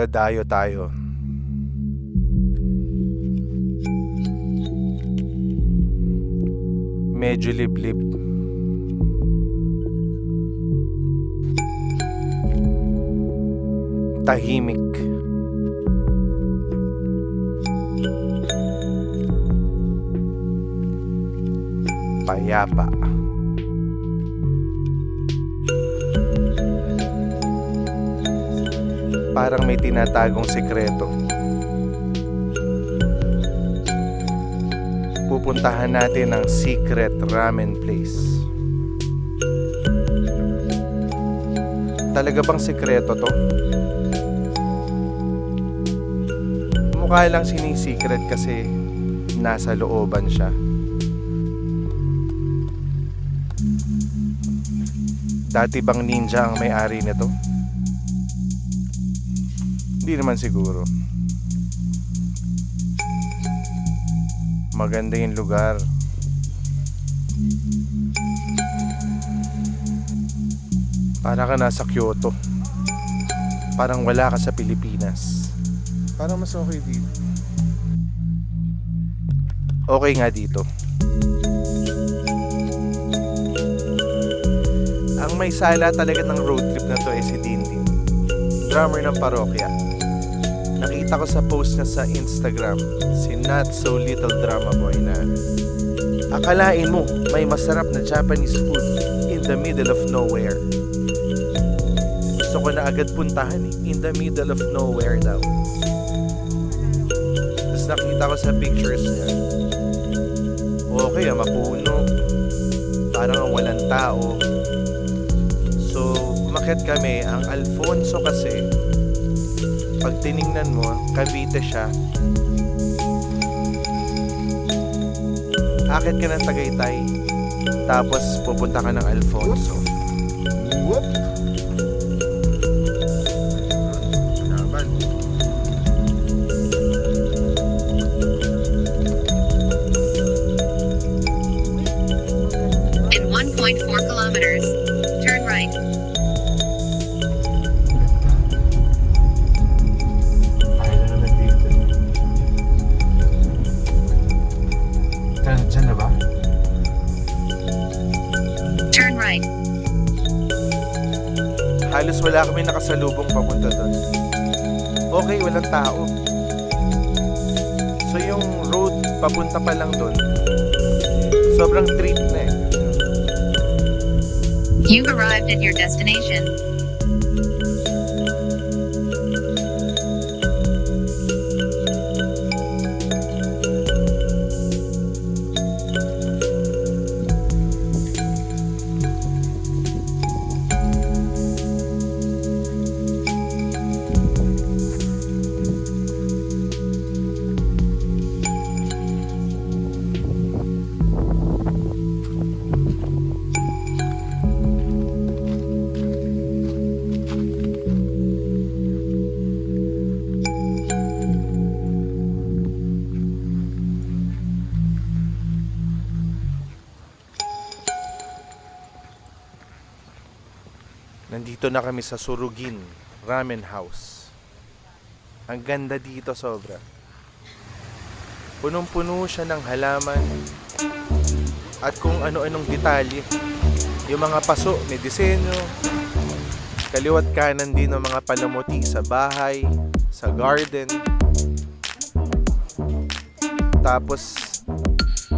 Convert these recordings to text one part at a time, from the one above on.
Dadayo tayo. Medyo liblib. Tahimik. Payapa. Parang may tinatagong sekreto. Pupuntahan natin ang secret ramen place. Talaga bang sekreto to? Mukha lang sinisecret kasi nasa looban siya. Dati bang ninja ang may-ari nito? Hindi naman siguro. Maganda yung lugar. Para ka nasa Kyoto. Parang wala ka sa Pilipinas. Parang mas okay dito. Okay nga dito. Ang may sala talaga ng road trip na to ay si Dindin. Drummer ng parokya. Nakita ko sa post niya sa Instagram, si Not So Little Drama Boy na Akalain mo may masarap na Japanese food in the middle of nowhere. Gusto ko na agad puntahan eh, in the middle of nowhere daw. Tapos nakita ko sa pictures niya, okay ah, mapuno. Parang walang tao. Umakyat kami. Ang Alfonso kasi, pag tiningnan mo, Cavite siya. Akit ka ng Tagaytay. Tapos pupunta ka ng Alfonso. Whoop! Right. Halos wala kami nakasalubong papunta doon. Okay, walang tao. So yung road papunta pa lang doon, sobrang treat na eh. You've arrived at your destination. Nandito na kami sa Surugin Ramen House. Ang ganda dito sobra. Punong-puno siya ng halaman at kung ano-anong detalye. Yung mga paso may disenyo, kaliwat kanan din ng mga palamuti sa bahay, sa garden. Tapos,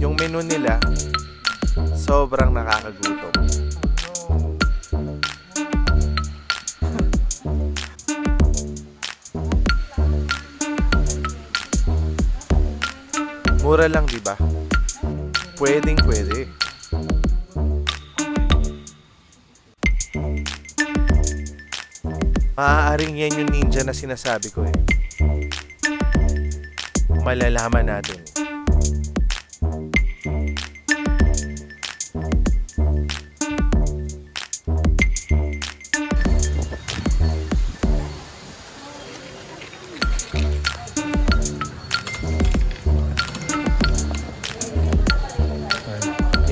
yung menu nila, sobrang nakakagutom. Mura lang, di ba? Pwedeng pwede. Maaaring yan yung ninja na sinasabi ko eh. Malalaman natin.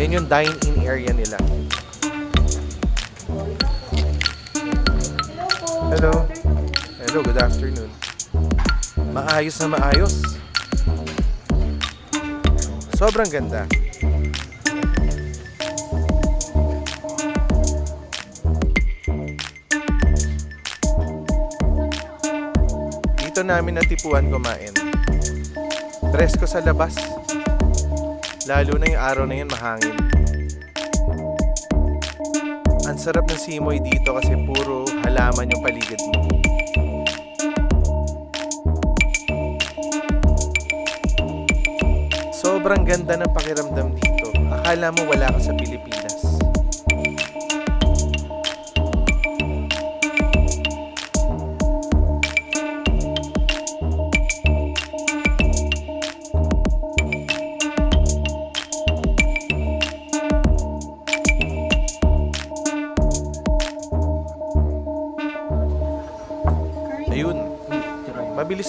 Yan yung dine-in area nila. Hello. Hello. Good afternoon. Maayos na maayos. Sobrang ganda. Dito namin natipuan kumain. Dress ko sa labas. Lalo na yung araw na yun mahangin. Ang sarap ng simoy dito kasi puro halaman yung paligid mo. Sobrang ganda ng pakiramdam dito. Akala mo wala ka sa Pilipinas.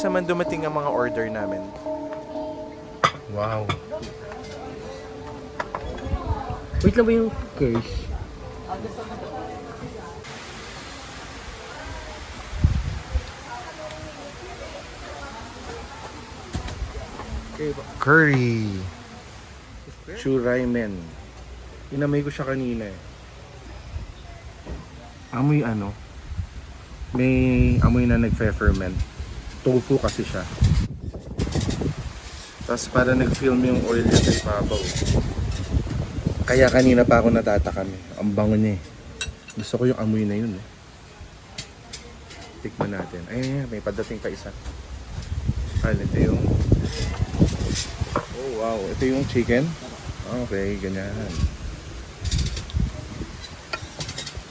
Naman dumating ang mga order namin. Wow. Wait lang ba yung curse? Curry. Churay men. Inamay ko siya kanina eh. Amoy ano? May amoy na nag-ferment. Tofu kasi siya. Tapos para nag-film yung oil niya sa ibabaw. Kaya kanina pa ako natatakam eh. Ang bango niya eh. Gusto ko yung amoy na yun eh. Tikman natin. Ay, may padating pa isa. Ah, ito yung Oh wow, ito yung chicken? Okay, ganyan.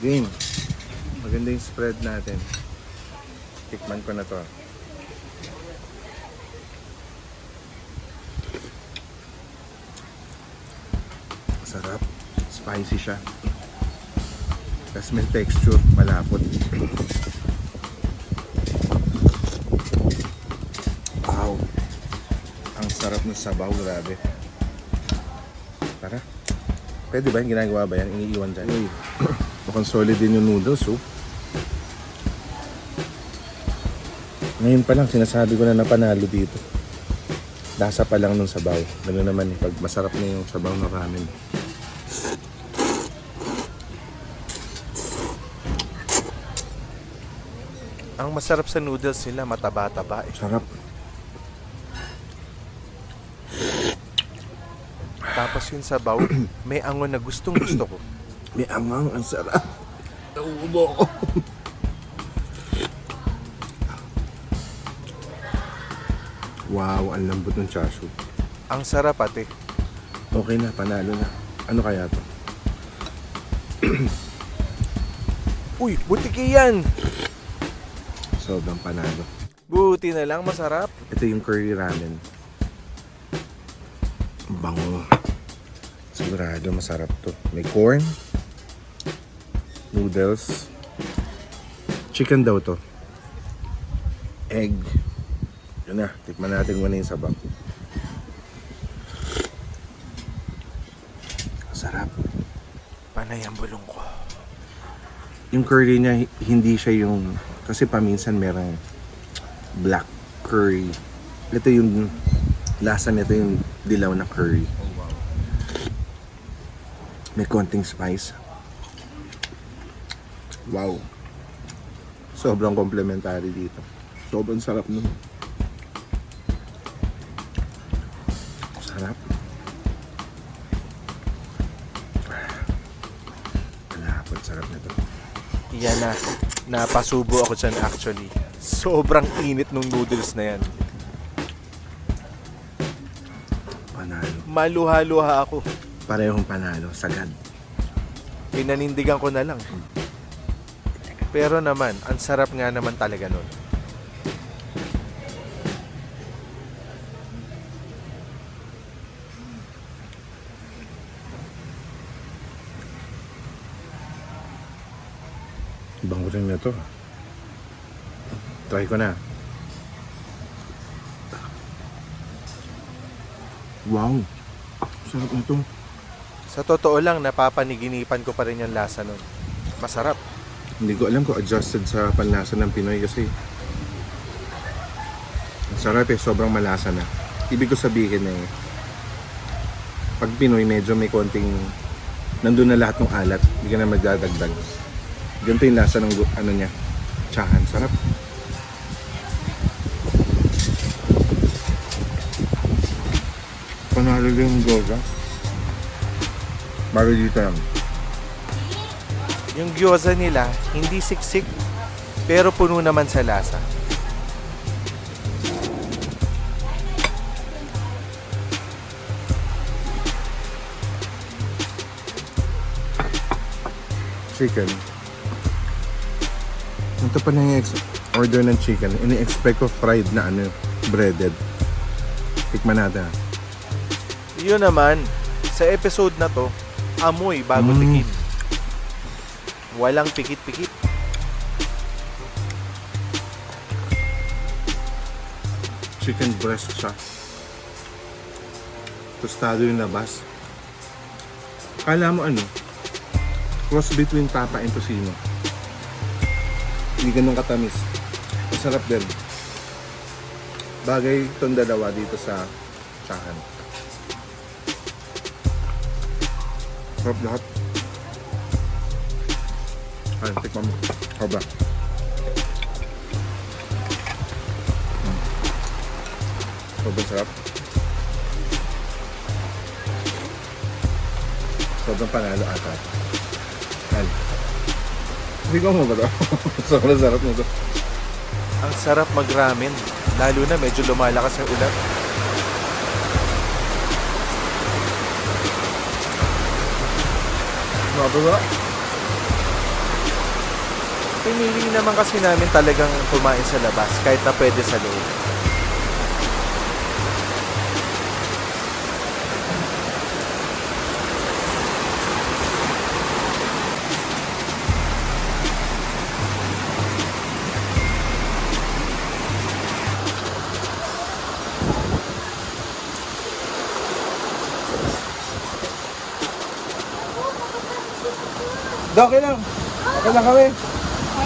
Game. Maganda yung spread natin. Tikman ko na to. Sarap. Spicy siya. Tapos may texture, malapot. Wow. Ang sarap ng sabaw, grabe. Tara. Pwede ba yung ginagawa ba yan? Iniiwan dyan? Uy. Mukhang solid din yung noodles, oh. Ngayon pa lang, sinasabi ko na napanalo dito. Lasa pa lang nung sabaw. Ganun naman eh, pag masarap na yung sabaw ng ramen. Ang masarap sa noodles nila, mataba-taba eh. Sarap. Tapos yung sabaw, may angon na gustong gusto ko. May angang, ang sarap. Nauubo ko. wow, ang lambot ng chashu. Ang sarap ate. Okay na, panalo na. Ano kaya to? Uy, butiki yan! Sobrang panalo. Buti na lang, masarap. Ito yung curry ramen. Ang Bango. Sigurado masarap to. May corn, noodles, chicken daw to. Egg. Yun na, tikman natin muna yung sabaw. Sarap. Panay ang bulong ko. Yung curry niya, hi- hindi siya yung... Kasi paminsan merang black curry. Ito yung lasa nito yung dilaw na curry. May konting spice. Wow. Sobrang complimentary dito. Sobrang sarap nun. Sarap nito. Yan na. Napasubo ako dyan actually. Sobrang init nung noodles na yan. Panalo. Maluha-luha ako. Parehong panalo. Sagad. Pinanindigan ko na lang. Pero naman, ang sarap nga naman talaga nun. Bango rin na to. Try ko na. Wow. Sarap na to. Sa totoo lang, napapaniginipan ko pa rin yung lasa nun. Masarap. Hindi ko alam kung adjusted sa panlasa ng Pinoy kasi Sarap eh, sobrang malasa na. Ibig ko sabihin eh, pag Pinoy medyo may konting, nandun na lahat ng alat, hindi ka na magdadagdag. Ganito yung lasa ng ano niya, tsahan, sarap. Panalo yung goga. Bago dito lang. Yung gyoza nila, hindi siksik, pero puno naman sa lasa. chicken. Ito pa na yung ex- order ng chicken. Ini-expect ko fried na ano, breaded. Tikman natin. ah. Yun naman, sa episode na to, amoy bago Mm. tikim. Walang pikit-pikit. Chicken breast siya. Tostado yung labas. Kala mo ano? Cross between tapa and tocino. Hindi ganun katamis. Masarap din. Bagay itong dalawa dito sa tsahan. Sarap lahat. Ay, tikman mo. Ikaw ba? Mm. Sobrang sarap. Sobrang panalo ata. Ay. Hindi ko mo ba to? Sobrang sarap mo to. Ang sarap mag-ramen, lalo na medyo lumalakas ang ulan. Mababa. Pinili naman kasi namin talagang kumain sa labas kahit na pwede sa loob. Okay lang. Okay lang kami.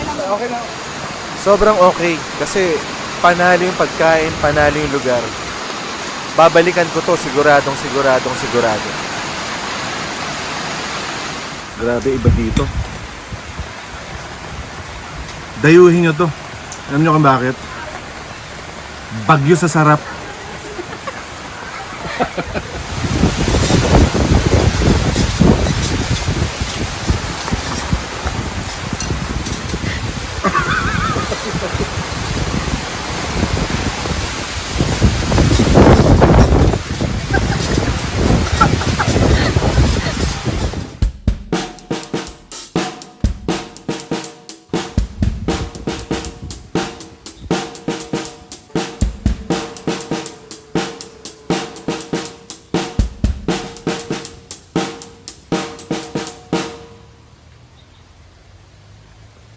Okay lang. Sobrang okay kasi panalo yung pagkain, panalo yung lugar. Babalikan ko to siguradong siguradong sigurado. Grabe, iba dito. Dayuhin nyo to. Alam nyo kung bakit? Bagyo sa sarap.